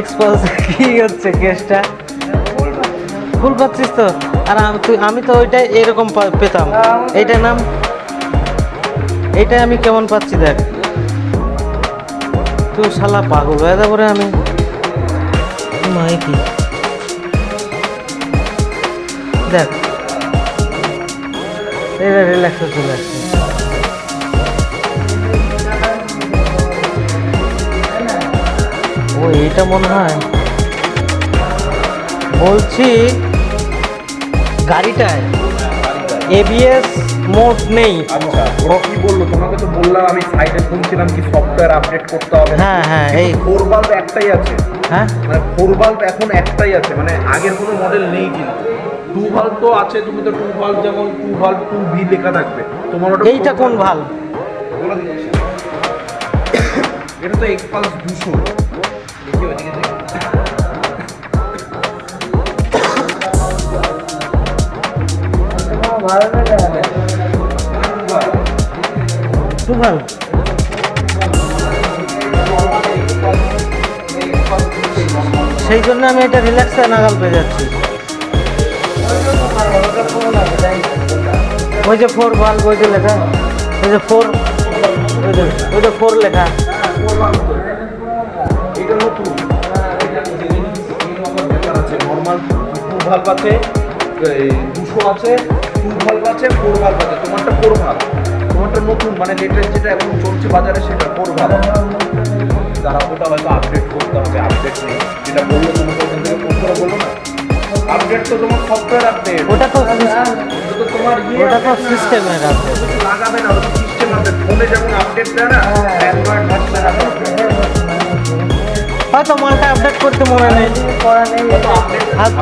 Expose কি হচ্ছে কেসটা ভুল পাচ্ছিস তো? আর আমি তুই, আমি তো ওইটাই এরকম পেতাম। এইটার নাম? এইটাই আমি কেমন পাচ্ছি দেখ। তুই শালা পাগল হয়ে যাব রে আমি। মাই কি? দেখ। এটা রিল্যাক্সে চলে আসছে ও এইটা মনে হয়। বলছি গাড়িটায় এবিএস মোড নেই। আচ্ছা ওরা কি বলল? তোমাকে তো বললাম আমি সাইডে শুনছিলাম কি সফটওয়্যার আপডেট করতে হবে। হ্যাঁ হ্যাঁ এই ফোর বাল্ব একটাই আছে। হ্যাঁ? মানে ফোর বাল্ব এখন একটাই আছে মানে আগের কোনো মডেল নেই কিন্তু। টু বাল্ব তো আছে তুমি তো টু বাল্ব যেমন টু বাল্ব টু ভি লেখা থাকবে। তোমার ওটা এইটা কোন ভালো বলে দিচ্ছি। এটা তো এক্সপালস দুশো। সেই জন্য আমি এটা রিল্যাক্সে নাগাল পেয়ে যাচ্ছি। ওই যে ফোর ভালো ওই যে লেখা, ওই যে ফোর ওই যে ফোর লেখা। ভাল্ব আছে দুশো আছে টু ভাল্ব আছে ফোর ভাল্ব আছে তোমারটা ফোর ভাল্ব তোমারটা নতুন মানে লেটেস্ট যেটা এখন চলছে বাজারে সেটা ফোর ভাল্ব যারা ওটা হয়তো আপডেট করতে হবে আপডেট নেই। যেটা বলল তোমাকে ওখান থেকে ফোন করে বলল না। আপডেট তো তোমার সফটওয়্যার আপডেট ওটা তো তোমার ইয়ে ওটা তো। সিস্টেমের কিছু লাগাবে না সিস্টেম আপডেট ফোনে যেমন আপডেট দেয় না হয়তো মালটা আপডেট করতে মনে নেই।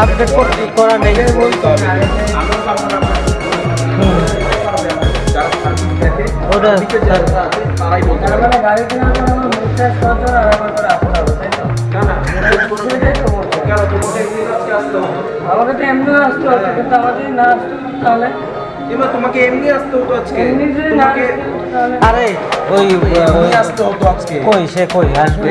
আপডেট করতে করা নেই। বলতে হবে আমিও পারব না হুম। যারা সার্ভিস দেখে ওটা আমাকে তো এমনি আসতে হতো কিন্তু আমার না আসতো তাহলে এবার তোমাকে এমনি আসতে হতো আজকে তোমাকে আরে ওই ওই আসতে হতো আজকে কই সে কই? আসবে?